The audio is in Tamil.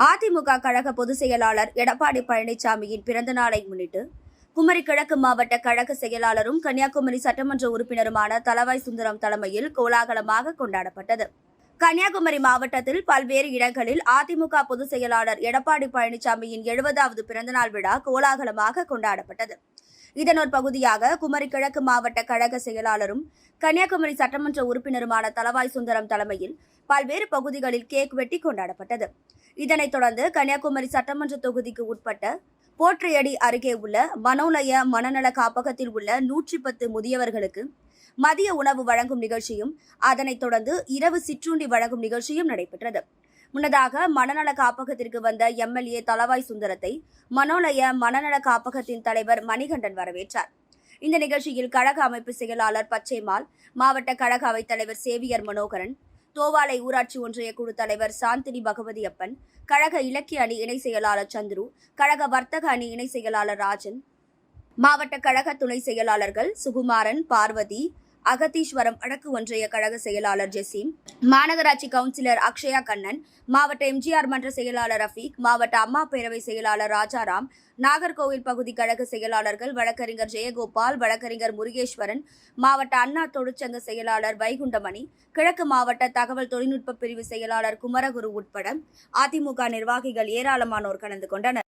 அதிமுக கழக பொதுச் செயலாளர் எடப்பாடி பழனிசாமியின் பிறந்த நாளை முன்னிட்டு குமரி கிழக்கு மாவட்ட கழக செயலாளரும் கன்னியாகுமரி சட்டமன்ற உறுப்பினருமான தலவாய் சுந்தரம் தலைமையில் கோலாகலமாக கொண்டாடப்பட்டது. கன்னியாகுமரி மாவட்டத்தில் பல்வேறு இடங்களில் அதிமுக பொதுச் செயலாளர் எடப்பாடி பழனிசாமியின் எழுபதாவது பிறந்தநாள் விழா கோலாகலமாக கொண்டாடப்பட்டது. இதன் ஒரு பகுதியாக குமரி கிழக்கு மாவட்ட கழக செயலாளரும் கன்னியாகுமரி சட்டமன்ற உறுப்பினருமான தலவாய் சுந்தரம் தலைமையில் பல்வேறு பகுதிகளில் கேக் வெட்டி கொண்டாடப்பட்டது. இதனைத் தொடர்ந்து கன்னியாகுமரி சட்டமன்ற தொகுதிக்கு உட்பட்ட போற்றையடி அருகே உள்ள மனோலய மனநல காப்பகத்தில் உள்ள நூற்றி பத்து முதியவர்களுக்கு மதிய உணவு வழங்கும் நிகழ்ச்சியும் அதனைத் தொடர்ந்து இரவு சிற்றுண்டி வழங்கும் நிகழ்ச்சியும் நடைபெற்றது. முன்னதாக மனநல காப்பகத்திற்கு வந்த எம்எல்ஏ தலவாய் சுந்தரத்தை மனோலய மனநல காப்பகத்தின் தலைவர் மணிகண்டன் வரவேற்றார். இந்த நிகழ்ச்சியில் கழக அமைப்பு செயலாளர் பச்சைமால் மாவட்ட கழக அவைத்தலைவர் சேவியர் மனோகரன் தோவாலை ஊராட்சி ஒன்றிய குழு தலைவர் சாந்தினி பகவதியப்பன் கழக இலக்கிய அணி இணை செயலாளர் சந்துரு கழக வர்த்தக அணி இணை செயலாளர் ராஜன் மாவட்ட கழக துணை செயலாளர்கள் சுகுமாரன் பார்வதி அகத்தீஸ்வரம் வடக்கு ஒன்றிய கழக செயலாளர் ஜெசீம் மாநகராட்சி கவுன்சிலர் அக்ஷயா கண்ணன் மாவட்ட எம்ஜிஆர் மன்ற செயலாளர் ரஃபீக் மாவட்ட அம்மா பேரவை செயலாளர் ராஜாராம் நாகர்கோவில் பகுதி கழக செயலாளர்கள் வழக்கறிஞர் ஜெயகோபால் வழக்கறிஞர் முருகேஸ்வரன் மாவட்ட அண்ணா தொழிற்சங்க செயலாளர் வைகுண்டமணி கிழக்கு மாவட்ட தகவல் தொழில்நுட்ப பிரிவு செயலாளர் குமரகுரு உட்பட அதிமுக நிர்வாகிகள் ஏராளமானோர் கலந்து கொண்டனர்.